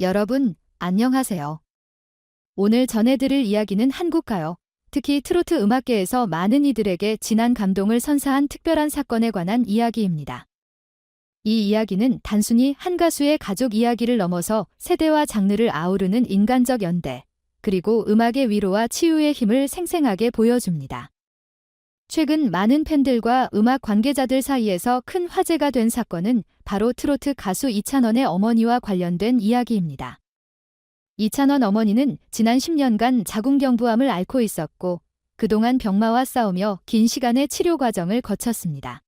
여러분, 안녕하세요. 오늘 전해드릴 이야기는 한국가요. 특히 트로트 음악계에서 많은 이들에게 진한 감동을 선사한 특별한 사건에 관한 이야기입니다. 이 이야기는 단순히 한 가수의 가족 이야기를 넘어서 세대와 장르를 아우르는 인간적 연대, 그리고 음악의 위로와 치유의 힘을 생생하게 보여줍니다. 최근 많은 팬들과 음악 관계자들 사이에서 큰 화제가 된 사건은 바로 트로트 가수 이찬원의 어머니와 관련된 이야기입니다. 이찬원 어머니는 지난 10년간 자궁경부암을 앓고 있었고 그동안 병마와 싸우며 긴 시간의 치료 과정을 거쳤습니다.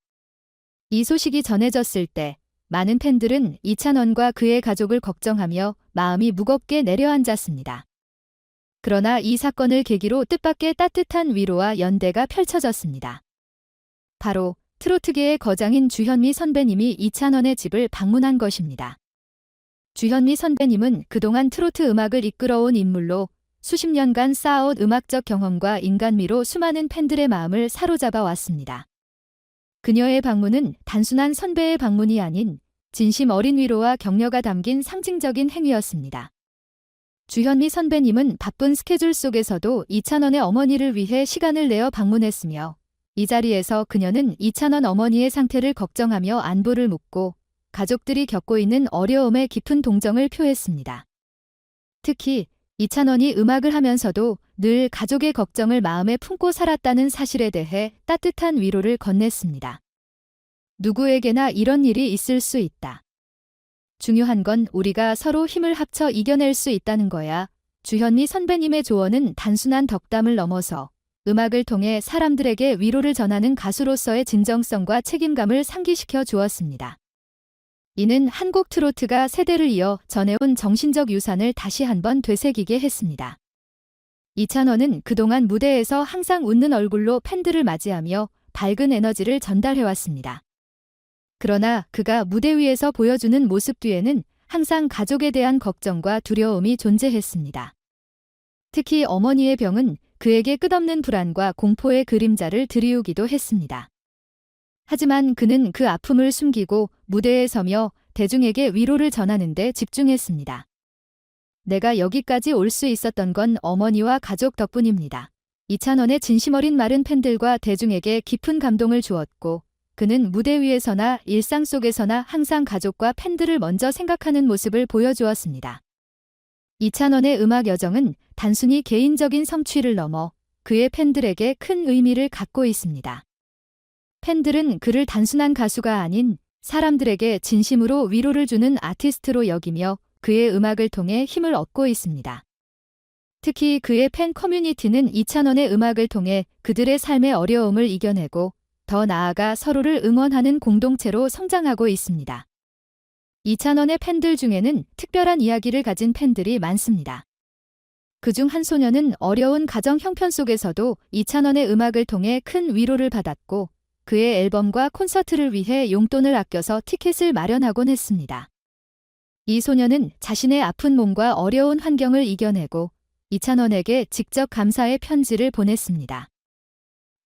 이 소식이 전해졌을 때 많은 팬들은 이찬원과 그의 가족을 걱정하며 마음이 무겁게 내려앉았습니다. 그러나 이 사건을 계기로 뜻밖의 따뜻한 위로와 연대가 펼쳐졌습니다. 바로 트로트계의 거장인 주현미 선배님이 이찬원의 집을 방문한 것입니다. 주현미 선배님은 그동안 트로트 음악을 이끌어온 인물로 수십 년간 쌓아온 음악적 경험과 인간미로 수많은 팬들의 마음을 사로잡아 왔습니다. 그녀의 방문은 단순한 선배의 방문이 아닌 진심 어린 위로와 격려가 담긴 상징적인 행위였습니다. 주현미 선배님은 바쁜 스케줄 속에서도 이찬원의 어머니를 위해 시간을 내어 방문했으며 이 자리에서 그녀는 이찬원 어머니의 상태를 걱정하며 안부를 묻고 가족들이 겪고 있는 어려움에 깊은 동정을 표했습니다. 특히 이찬원이 음악을 하면서도 늘 가족의 걱정을 마음에 품고 살았다는 사실에 대해 따뜻한 위로를 건넸습니다. 누구에게나 이런 일이 있을 수 있다. 중요한 건 우리가 서로 힘을 합쳐 이겨낼 수 있다는 거야. 주현미 선배님의 조언은 단순한 덕담을 넘어서 음악을 통해 사람들에게 위로를 전하는 가수로서의 진정성과 책임감을 상기시켜 주었습니다. 이는 한국 트로트가 세대를 이어 전해온 정신적 유산을 다시 한번 되새기게 했습니다. 이찬원은 그동안 무대에서 항상 웃는 얼굴로 팬들을 맞이하며 밝은 에너지를 전달해왔습니다. 그러나 그가 무대 위에서 보여주는 모습 뒤에는 항상 가족에 대한 걱정과 두려움이 존재했습니다. 특히 어머니의 병은 그에게 끝없는 불안과 공포의 그림자를 드리우기도 했습니다. 하지만 그는 그 아픔을 숨기고 무대에 서며 대중에게 위로를 전하는 데 집중했습니다. 내가 여기까지 올 수 있었던 건 어머니와 가족 덕분입니다. 이찬원의 진심 어린 말은 팬들과 대중에게 깊은 감동을 주었고 그는 무대 위에서나 일상 속에서나 항상 가족과 팬들을 먼저 생각하는 모습을 보여주었습니다. 이찬원의 음악 여정은 단순히 개인적인 성취를 넘어 그의 팬들에게 큰 의미를 갖고 있습니다. 팬들은 그를 단순한 가수가 아닌 사람들에게 진심으로 위로를 주는 아티스트로 여기며 그의 음악을 통해 힘을 얻고 있습니다. 특히 그의 팬 커뮤니티는 이찬원의 음악을 통해 그들의 삶의 어려움을 이겨내고 더 나아가 서로를 응원하는 공동체로 성장하고 있습니다. 이찬원의 팬들 중에는 특별한 이야기를 가진 팬들이 많습니다. 그중 한 소녀는 어려운 가정 형편 속에서도 이찬원의 음악을 통해 큰 위로를 받았고 그의 앨범과 콘서트를 위해 용돈을 아껴서 티켓을 마련하곤 했습니다. 이 소녀는 자신의 아픈 몸과 어려운 환경을 이겨내고 이찬원에게 직접 감사의 편지를 보냈습니다.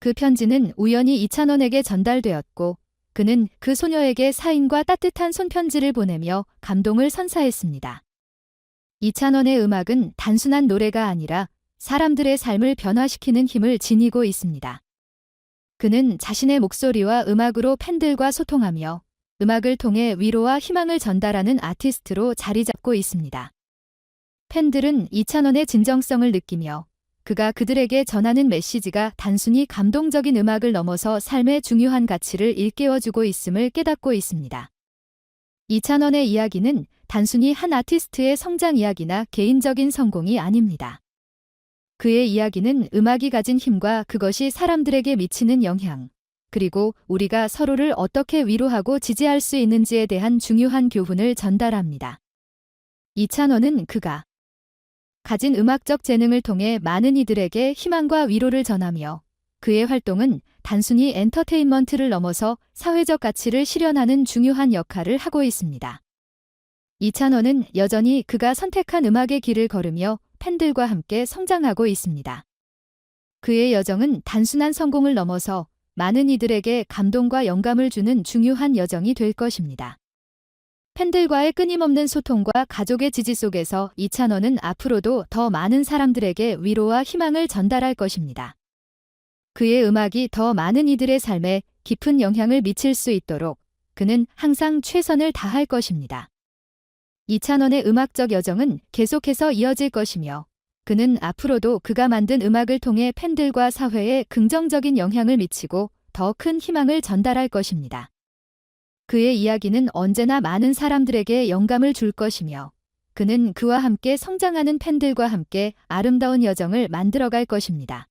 그 편지는 우연히 이찬원에게 전달되었고 그는 그 소녀에게 사인과 따뜻한 손편지를 보내며 감동을 선사했습니다. 이찬원의 음악은 단순한 노래가 아니라 사람들의 삶을 변화시키는 힘을 지니고 있습니다. 그는 자신의 목소리와 음악으로 팬들과 소통하며 음악을 통해 위로와 희망을 전달하는 아티스트로 자리 잡고 있습니다. 팬들은 이찬원의 진정성을 느끼며 그가 그들에게 전하는 메시지가 단순히 감동적인 음악을 넘어서 삶의 중요한 가치를 일깨워주고 있음을 깨닫고 있습니다. 이찬원의 이야기는 단순히 한 아티스트의 성장 이야기나 개인적인 성공이 아닙니다. 그의 이야기는 음악이 가진 힘과 그것이 사람들에게 미치는 영향, 그리고 우리가 서로를 어떻게 위로하고 지지할 수 있는지에 대한 중요한 교훈을 전달합니다. 이찬원은 그가 가진 음악적 재능을 통해 많은 이들에게 희망과 위로를 전하며 그의 활동은 단순히 엔터테인먼트를 넘어서 사회적 가치를 실현하는 중요한 역할을 하고 있습니다. 이찬원은 여전히 그가 선택한 음악의 길을 걸으며 팬들과 함께 성장하고 있습니다. 그의 여정은 단순한 성공을 넘어서 많은 이들에게 감동과 영감을 주는 중요한 여정이 될 것입니다. 팬들과의 끊임없는 소통과 가족의 지지 속에서 이찬원은 앞으로도 더 많은 사람들에게 위로와 희망을 전달할 것입니다. 그의 음악이 더 많은 이들의 삶에 깊은 영향을 미칠 수 있도록 그는 항상 최선을 다할 것입니다. 이찬원의 음악적 여정은 계속해서 이어질 것이며 그는 앞으로도 그가 만든 음악을 통해 팬들과 사회에 긍정적인 영향을 미치고 더 큰 희망을 전달할 것입니다. 그의 이야기는 언제나 많은 사람들에게 영감을 줄 것이며 그는 그와 함께 성장하는 팬들과 함께 아름다운 여정을 만들어갈 것입니다.